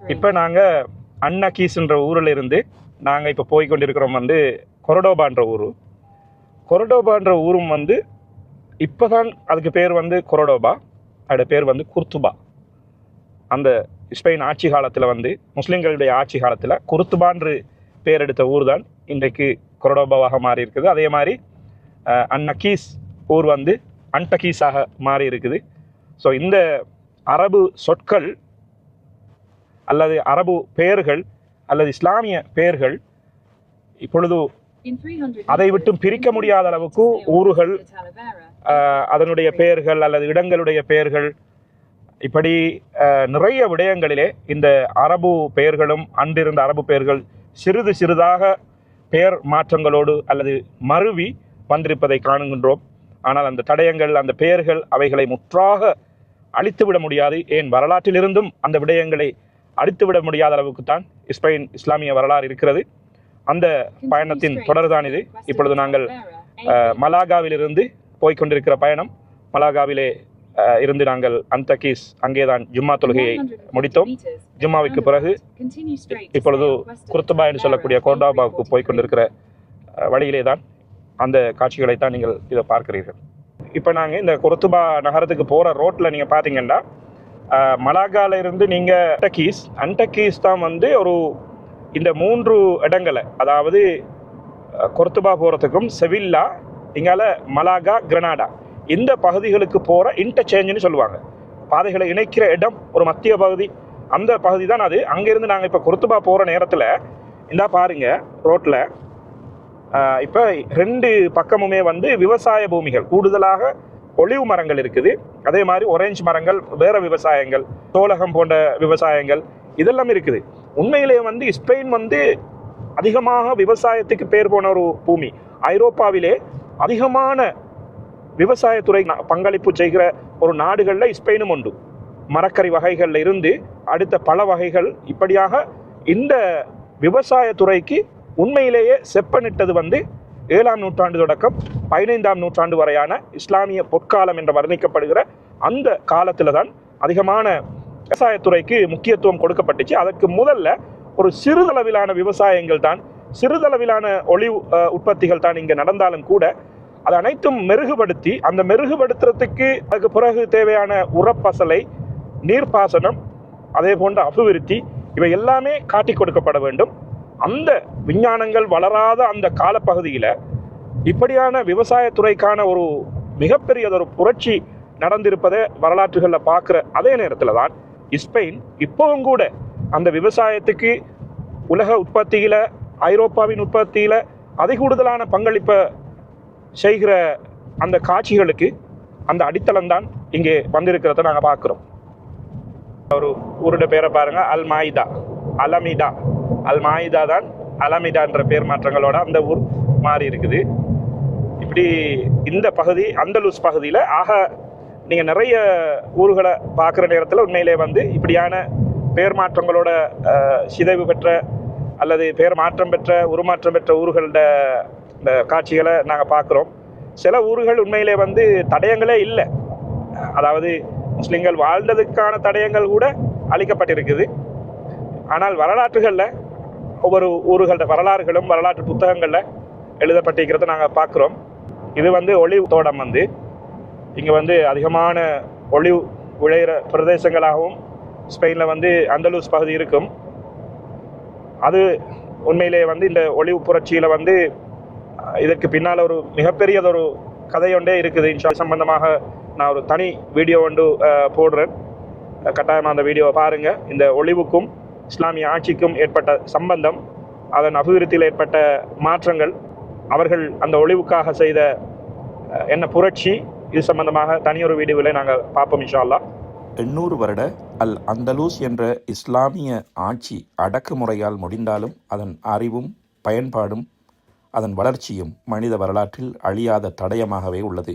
இப்போ நாங்கள் அன்னகீஸ்ன்ற ஊரில் இருந்து நாங்கள் இப்போ போய் கொண்டிருக்கிறோம் வந்து கொரடோபான்ற ஊர். கொரடோபான்ற ஊரும் வந்து இப்போ தான் அதுக்கு பேர் வந்து கொரடோபா அதோட பேர் வந்து குர்துபா. அந்த ஸ்பெயின் ஆட்சி காலத்தில் வந்து முஸ்லீம்களுடைய ஆட்சி காலத்தில் குர்துபான்று பேர் எடுத்த ஊர் தான் இன்றைக்கு கொரடோபாவாக மாறி இருக்குது அதே மாதிரி அன்னகீஸ் ஊர் வந்து அன்டகீஸாக மாறி இருக்குது ஸோ இந்த அரபு சொற்கள் அல்லது அரபு பெயர்கள் அல்லது இஸ்லாமிய பெயர்கள் இப்பொழுது அதை விட்டு பிரிக்க முடியாத அளவுக்கு ஊர்கள் அதனுடைய பெயர்கள் அல்லது இடங்களுடைய பெயர்கள் இப்படி நிறைய விடயங்களிலே இந்த அரபு பெயர்களும் அன்றிருந்த அரபு பெயர்கள் சிறிது சிறிதாக பெயர் மாற்றங்களோடு அல்லது மருவி வந்திருப்பதை காணுகின்றோம். ஆனால் அந்த தடயங்கள் அந்த பெயர்கள் அவைகளை முற்றாக அழித்துவிட முடியாது. ஏன்? வரலாற்றிலிருந்தும் அந்த விடயங்களை அழித்துவிட முடியாத அளவுக்கு தான் ஸ்பெயின் இஸ்லாமிய வரலாறு இருக்கிறது. அந்த பயணத்தின் தொடர்தான் இது. இப்பொழுது நாங்கள் மலாகாவிலிருந்து போய்க் கொண்டிருக்கிற பயணம். மலாகாவிலே இருந்து நாங்கள் அந்தகீஸ் அங்கேதான் ஜும்மா தொழுகையை முடித்தோம். ஜும்மாவுக்கு பிறகு இப்பொழுது குருத்துபா என்று சொல்லக்கூடிய கோர்டாபாவுக்கு போய் கொண்டிருக்கிற வழியிலே தான் அந்த காட்சிகளை தான் நீங்கள் இதை பார்க்கிறீர்கள். இப்போ நாங்கள் இந்த குருத்துபா நகரத்துக்கு போகிற ரோட்டில் நீங்கள் பார்த்தீங்கன்னா மலாகால இருந்து நீங்கள் அண்டகீஸ் அண்டகீஸ் தான் வந்து ஒரு இந்த மூன்று இடங்களை அதாவது கொர்த்துபா போகிறதுக்கும் செவில்லா இங்கால மலாகா கிரனாடா இந்த பகுதிகளுக்கு போகிற இன்டர்சேஞ்சுன்னு சொல்லுவாங்க. பாதைகளை இணைக்கிற இடம் ஒரு மத்திய பகுதி. அந்த பகுதி தான் அது. அங்கேருந்து நாங்கள் இப்போ கொர்த்துபா போகிற நேரத்தில் இந்தா பாருங்க ரோட்டில் இப்போ ரெண்டு பக்கமுமே வந்து விவசாய பூமிகள். கூடுதலாக ஒளிவு மரங்கள் இருக்குது. அதே மாதிரி ஒரேஞ்ச் மரங்கள் வேற விவசாயங்கள் தோலகம் போன்ற விவசாயங்கள் இதெல்லாம் இருக்குது. உண்மையிலேயே வந்து ஸ்பெயின் வந்து அதிகமாக விவசாயத்துக்கு பேர் போன ஒரு பூமி. ஐரோப்பாவிலே அதிகமான விவசாயத்துறை பங்களிப்பு செய்கிற ஒரு நாடுகளில் ஸ்பெயினும் உண்டு. மரக்கறி வகைகளில் இருந்து அடுத்த பல வகைகள் இப்படியாக இந்த விவசாயத்துறைக்கு உண்மையிலேயே செப்பனிட்டது வந்து ஏழாம் நூற்றாண்டு தொடக்கம் பதினைந்தாம் நூற்றாண்டு வரையான இஸ்லாமிய பொற்காலம் என்று வர்ணிக்கப்படுகிற அந்த காலத்தில் தான் அதிகமான விவசாயத்துறைக்கு முக்கியத்துவம் கொடுக்கப்பட்டுச்சு. அதற்கு முதல்ல ஒரு சிறுதளவிலான விவசாயங்கள் தான் சிறுதளவிலான ஒளி உற்பத்திகள் தான் இங்கே நடந்தாலும் கூட அது அனைத்தும் மெருகுபடுத்தி அந்த மெருகுபடுத்துறதுக்கு அதுக்கு பிறகு தேவையான உரப்பசலை நீர்ப்பாசனம் அதே போன்ற அபிவிருத்தி இவை எல்லாமே காட்டி கொடுக்கப்பட வேண்டும். அந்த விஞ்ஞானங்கள் வளராத அந்த காலப்பகுதியில் இப்படியான விவசாயத்துறைக்கான ஒரு மிகப்பெரியதொரு புரட்சி நடந்திருப்பதை வரலாற்றுகளில் பார்க்குற அதே நேரத்தில் தான் ஸ்பெயின் இப்போவும் கூட அந்த விவசாயத்துக்கு உலக உற்பத்தியில் ஐரோப்பாவின் உற்பத்தியில் அதிகூடுதலான பங்களிப்பை செய்கிற அந்த காட்சிகளுக்கு அந்த அடித்தளம் தான் இங்கே வந்திருக்கிறத நாங்கள் பார்க்குறோம். ஒரு ஊருடைய பேரை பாருங்கள் அல்மாயிதா அலமிதா அல் மாயிதா தான் அலமிடான்ற பேர் மாற்றங்களோட அந்த ஊர் மாறி இருக்குது. இப்படி இந்த பகுதி அந்தலூஸ் பகுதியில் ஆக நீங்கள் நிறைய ஊர்களை பார்க்குற நேரத்தில் உண்மையிலே வந்து இப்படியான பேர் மாற்றங்களோட சிதைவு பெற்ற அல்லது பேர் மாற்றம் பெற்ற உருமாற்றம் பெற்ற ஊர்களோட இந்த காட்சிகளை நாங்கள் பார்க்குறோம். சில ஊர்கள் உண்மையிலே வந்து தடயங்களே இல்லை. அதாவது முஸ்லீம்கள் வாழ்ந்ததுக்கான தடயங்கள் கூட அளிக்கப்பட்டிருக்குது. ஆனால் வரலாற்றுகளில் ஒவ்வொரு ஊர்களோட வரலாறுகளும் வரலாற்று புத்தகங்களில் எழுதப்பட்டிருக்கிறத நாங்கள் பார்க்குறோம். இது வந்து ஒளிவு தோட்டம் வந்து. இங்கே வந்து அதிகமான ஒளிவு விளையிற பிரதேசங்களாகவும் ஸ்பெயினில் வந்து அந்தலூஸ் பகுதி இருக்கும். அது உண்மையிலே வந்து இந்த ஒளிவு புரட்சியில் வந்து இதற்கு பின்னால் ஒரு மிகப்பெரியதொரு கதையொண்டே இருக்குது. இன்ஷா சம்பந்தமாக நான் ஒரு தனி வீடியோ ஒன்று போடுறேன். கட்டாயமாக அந்த வீடியோவை பாருங்கள் இந்த ஒளிவுக்கும் இஸ்லாமிய ஆட்சிக்கும் ஏற்பட்ட சம்பந்தம் அதன் அபிவிருத்தியில் ஏற்பட்ட மாற்றங்கள் அவர்கள் அந்த ஒளிவுக்காக செய்த என்ன புரட்சி இது சம்பந்தமாக தனியொரு வீடியோவில் நாங்கள் பார்ப்போம் இன்ஷா எண்ணூறு வருட அல் அந்தலூஸ் என்ற இஸ்லாமிய ஆட்சி அடக்குமுறையால் முடிந்தாலும் அதன் அறிவும் பயன்பாடும் அதன் வளர்ச்சியும் மனித வரலாற்றில் அழியாத தடயமாகவே உள்ளது.